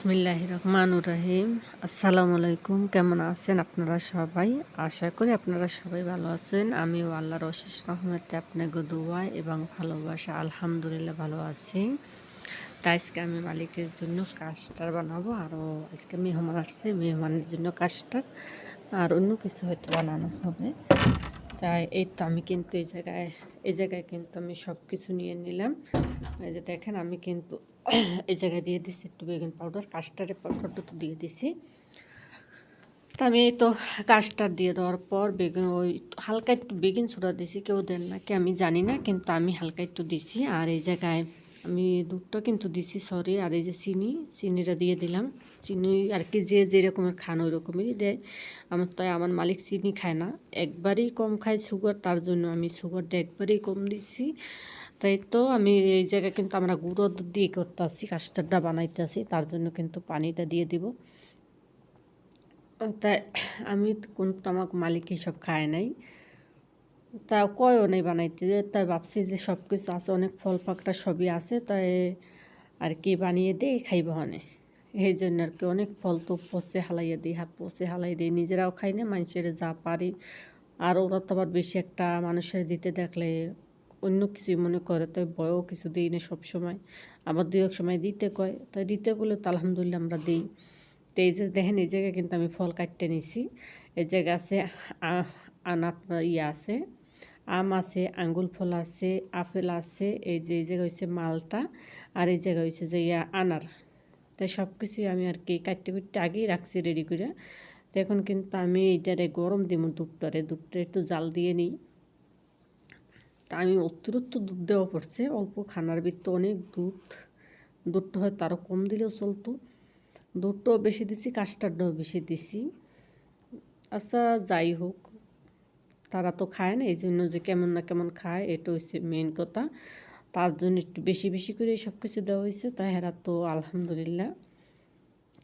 বিসমিল্লাহ রহমানুর রহিম। আসসালামু আলাইকুম। কেমন আছেন আপনারা সবাই? আশা করি আপনারা সবাই ভালো আছেন। আমিও আল্লাহর অশেষ রহমতে আপনাকে দোয়া এবং ভালোবাসা আলহামদুলিল্লাহ ভালো আছি। তাই আজকে আমি মালিকের জন্য কাস্টার বানাবো। আরও আজকে মেহমান আসছে, মেহমানের জন্য কাস্টার আর অন্য কিছু হয়তো বানানো হবে। তাই এই তো আমি কিন্তু এই জায়গায় এই জায়গায় কিন্তু আমি সব কিছু নিয়ে নিলাম। এই যে দেখেন, আমি কিন্তু এই জায়গায় দিয়ে দিচ্ছি একটু বেগুন পাউডার কাস্টারের পাউডারটা তো দিয়ে দিছি। তা আমি তো কাস্টার দিয়ে দেওয়ার পর বেগুন, ওই হালকা একটু বেগুন সোডা দিছি, কেউ দেন না, কি আমি জানি না, কিন্তু আমি হালকা একটু দিছি। আর এই জায়গায় আমি দুধটা কিন্তু দিছি সরি আর এই যে চিনি, চিনিটা দিয়ে দিলাম। চিনি আর কি যে যেরকমের খান ওই রকমেরই দেয়। আমার তাই আমার মালিক চিনি খায় না। একবারই কম খায় সুগার তার জন্য আমি সুগারটা একবারই কম দিচ্ছি তাই তো আমি এই জায়গায় কিন্তু আমরা গুঁড়ো দুধ দিয়ে করতে আসছি কাস্টারটা বানাইতে আসি তার জন্য কিন্তু পানিটা দিয়ে দিব। তাই আমি কিন্তু আমাকে মালিক সব খায় নাই। তা কয়ও নেই বানাইতে। তাই ভাবছি যে সব কিছু আছে, অনেক ফল পাকটা সবই আছে, তাই আর কি বানিয়ে দিই, খাইব হনে। এই জন্য আর কি অনেক ফল তো পচে হালাইয়ে দিই হাত পচে হালাই দিই, নিজেরাও খাই না, মানুষের যা পারি। আর ওরা তো আবার বেশি একটা মানুষের দিতে দেখলে অন্য কিছুই মনে করে, তাই বয়ও কিছু দিই না সবসময়। আবার দু এক সময় দিতে কয়, তাই দিতে বলে তো আলহামদুলিল্লাহ আমরা দিই। তো এই যে দেখেন, এই জায়গায় কিন্তু আমি ফল কাটতে নিছি। এই জায়গা আছে আনা ইয়ে আছে। আম আছে আঙ্গুল ফল আছে, আপেল আছে, এই যে, এই জায়গায় হচ্ছে মালটা আর এই জায়গায় হচ্ছে যে ইয়া আনার। তাই সব কিছুই আমি আর কি কাটতে কুটতে আগেই রাখছি রেডি করে। তো এখন কিন্তু আমি এইটারে গরম দিব দুধটারে, দুধটা একটু জাল দিয়ে নিই। তা আমি অতিরিক্ত দুধ দেওয়া পড়ছে, অল্প খানার ভিত্ত অনেক দুধ। দুধটা হয়তো আরও কম দিলেও চলতো। দুধটাও বেশি দিছি, কাস্টার্ডটাও বেশি দিছি। আচ্ছা যাই হোক। তারা তো খায় না এই জন্য যে কেমন না কেমন খায়, এটা হচ্ছে মেন কথা। তার জন্য একটু বেশি বেশি করে সব কিছু দেওয়া হয়েছে তাই এরা তো আলহামদুলিল্লাহ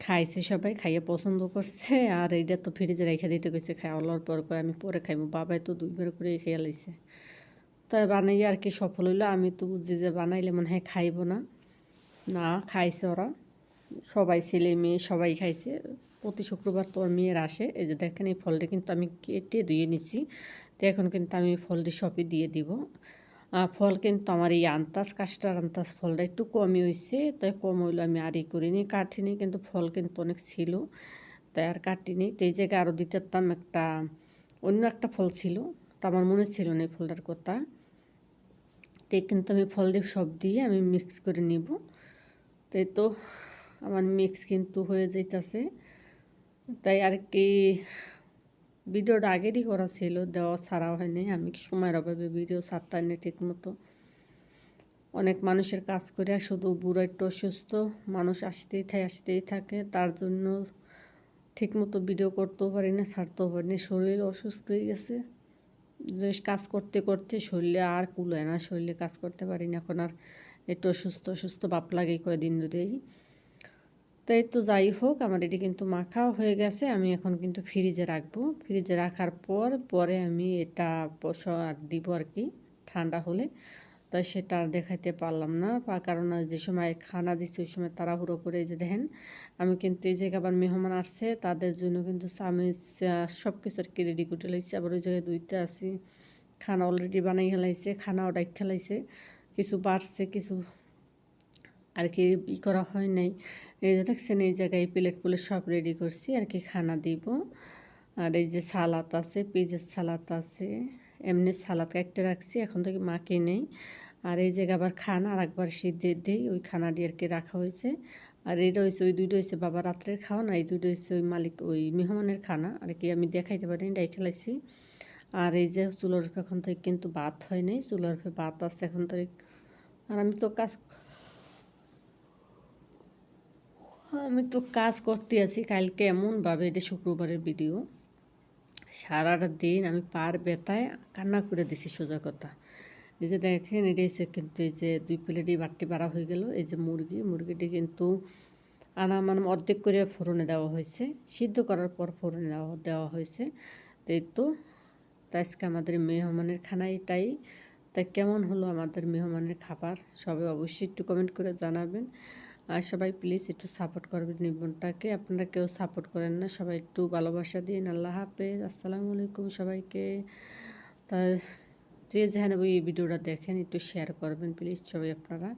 খাইছে সবাই, খাইয়ে পছন্দ করছে, আর এইটা তো ফ্রিজে রেখে দিতে গেছে খাওয়ার পর করে আমি পরে খাইবো বাবাই তো দুইবার করে খেয়ে লাইছে। তাই বানাই আর কি সফল হইল, আমি তো বুঝি যে বানাইলে মনে হয় খাইব না। না, খাইছে ওরা। সবাই ছেলে মেয়ে সবাই খাইছে। প্রতি শুক্রবার তোর মেয়ের আসে। এই যে দেখেন, এই ফলটা কিন্তু আমি কেটে ধুয়ে নিচ্ছি। তো এখন কিন্তু আমি ফলটি সবই দিয়ে দিব। ফল কিন্তু আমার এই আন্তাজ, কাস্টার আন্তাজ ফলটা একটু কমই হয়েছে তাই কম হইল আমি আর ই করিনি, কাটিনি। কিন্তু ফল কিন্তু অনেক ছিল, তাই আর কাটিনি। তো এই জায়গায় আরও দিতে একটা, অন্য একটা ফল ছিল, তা আমার মনে ছিল না এই ফলটার কথা। তো কিন্তু আমি ফল দিয়ে সব দিয়ে আমি মিক্স করে নিব। তাই তো আমার মিক্স কিন্তু হয়ে যাইতেছে। তাই আর কি ভিডিওটা আগেরই করা ছিল, দেওয়া ছাড়াও হয়নি আমি সময়ের অভাবে ভিডিও ছাড়তাম না ঠিক মতো অনেক মানুষের কাজ করে শুধু বুড়ো একটু অসুস্থ, মানুষ আসতেই থাকে আসতেই থাকে। তার জন্য ঠিকমতো ভিডিও করতেও পারি না, ছাড়তেও পারি না। শরীর অসুস্থ হয়ে গেছে। যে কাজ করতে করতে শরীরে আর কুলোয় না। শরীরে কাজ করতে পারি না। এখন আর একটু অসুস্থ অসুস্থ বাপ লাগে কয়েকদিন ধরেই। তাই তো যাই হোক, আমার এটি কিন্তু মাখাও হয়ে গেছে। আমি এখন কিন্তু ফ্রিজে রাখব। ফ্রিজে রাখার পর, পরে আমি এটা দিব আর কি, ঠান্ডা হলে। তাই সেটা দেখাইতে পারলাম না। কারণ যে সময় খানা দিচ্ছি ওই সময় তাড়াহুড়ো করে যে দেখেন, আমি কিন্তু এই জায়গায় আবার মেহমান আসছে, তাদের জন্য কিন্তু চামিচ সব কিছু আর কি রেডি করে লাইছে। আবার ওই জায়গায় দুইতে আসি খানা অলরেডি বানাই খেলাইছে খানাও ডাক খেলাইছে কিছু বাড়ছে, কিছু আর কি ই করা হয় নাই। এই যে দেখছেন, এই জায়গায় প্লেট প্লেট সব রেডি করছি। আর কি খানা দিব। আর এই যে সালাদ আছে পেঁয়াজের সালাদ আছে। এমনি সালাদ একটা রাখছি, এখন থেকে মাকে নেই। আর এই জায়গায় আবার খানা আর একবার সিদ্ধে দিই। ওই খানাটি আর কি রাখা হয়েছে। আর এটা হয়েছে ওই দুটো হয়েছে বাবা রাত্রের খাওয়া না এই দুটো হয়েছে ওই মালিক, ওই মেহমানের খানা। আর কি আমি দেখাইতে পারি ডাই খেলাইছি আর এই যে চুলোর এখন থেকে কিন্তু ভাত হয় নাই। চুলোর ভাত আছে এখন থেকে আর আমি তো কাজ আমি তো কাজ করতে আছি। কালকে এমনভাবে এটা শুক্রবারের ভিডিও সারাটা দিন আমি পার বেতায় কান্না করে দিছি সোজা কথা। এই যে দেখেন, এটা হচ্ছে কিন্তু এই যে দুই প্লেটই বাটটি বাড়া হয়ে গেল। এই যে মুরগি, মুরগিটি কিন্তু আনা মানে অর্ধেক করে ফোড়নে দেওয়া হয়েছে। সিদ্ধ করার পর ফোড়নে দেওয়া দেওয়া হয়েছে। তো এই তো তাই আজকে আমাদের মেহমানের খানা এটাই তাই কেমন হলো আমাদের মেহমানের খাবার? সবাই অবশ্যই একটু কমেন্ট করে জানাবেন। আর সবাই প্লিজ একটু সাপোর্ট করবেন নিবনটাকে আপনারা কেউ সাপোর্ট করেন না, সবাই একটু ভালোবাসা দিন। আল্লাহ হাফেজ। আসসালামু আলাইকুম সবাইকে। তা যে যেন ওই ভিডিওটা দেখেন, একটু শেয়ার করবেন প্লিজ সবাই আপনারা।